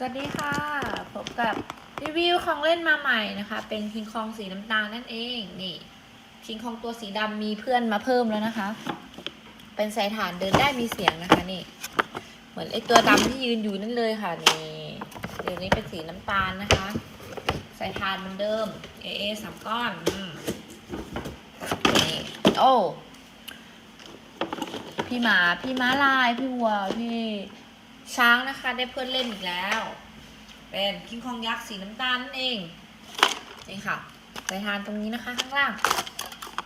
สวัสดีค่ะ พบกับรีวิวของเล่นมาใหม่นะคะ เป็นคิงคองสีน้ำตาลนั่นเองนี่คิงคองตัวสีดำมีเพื่อนมาเพิ่มแล้วนะคะ เป็นสายฐานเดินได้มีเสียงนะคะนี่ เหมือนไอตัวดำที่ยืนอยู่นั่นเลยค่ะนี่เดี๋ยวนี้เป็นสีน้ำตาลนะคะสายฐานเหมือนเดิม AA สามก้อนนี่โอ้พี่หมาพี่ม้าลายพี่วัวพี่ ช้างนะคะได้เพื่อนเล่นอีกแล้ว เป็นคิงคองยักษ์สีน้ำตาลนั่นเองนี่ค่ะสายทานตรงนี้นะคะข้างล่าง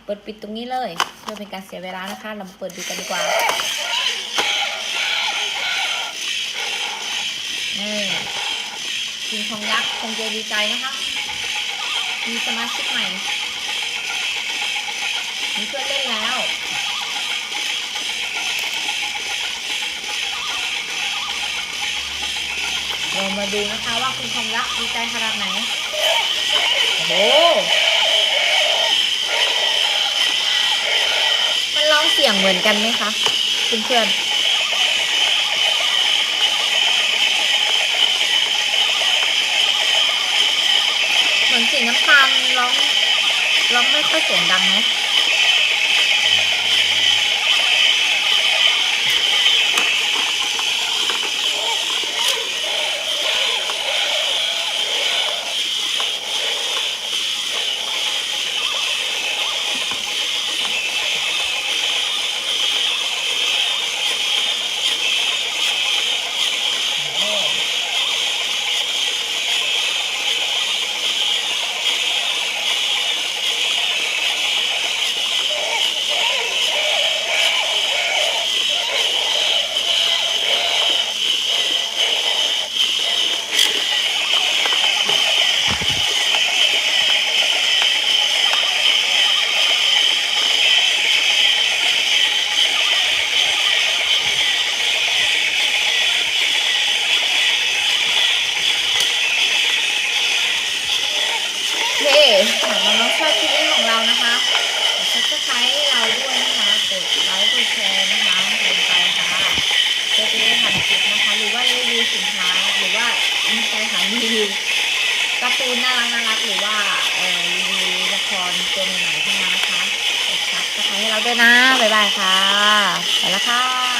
เปิดปิดตรงนี้เลย เพื่อเป็นการเสียเวลานะคะ เรามาเปิดดูกันดีกว่านี่คิงคองยักษ์คงจะดีใจนะคะ มีสมาชิกใหม่ เรามาดูนะคะว่าคุณคอมรักดีใจขนาดไหน โอ้โห มันร้องเสียงเหมือนกันไหมคะเพื่อนๆเหมือนสีน้ำตาลร้องร้องไม่ค่อยเสียงดังเนา โอเคหากน้องๆชอบคลิปนี้ของเรานะคะซับสไครต์เราด้วยนะคะกดไลค์กดแชร์นะคะลงไปค่ะเพื่อจะได้ทำคลิปนะคะ หรือว่ารีวิวสินค้าหรือว่าอินสตาแกรมรีวิวการ์ตูนน่ารักน่ารักหรือว่าเอ่อรีวิวละครตัวใหม่ๆขึ้นมานะคะกดซับสไครต์ให้เราด้วยนะบ๊ายบายค่ะไปแล้วค่ะ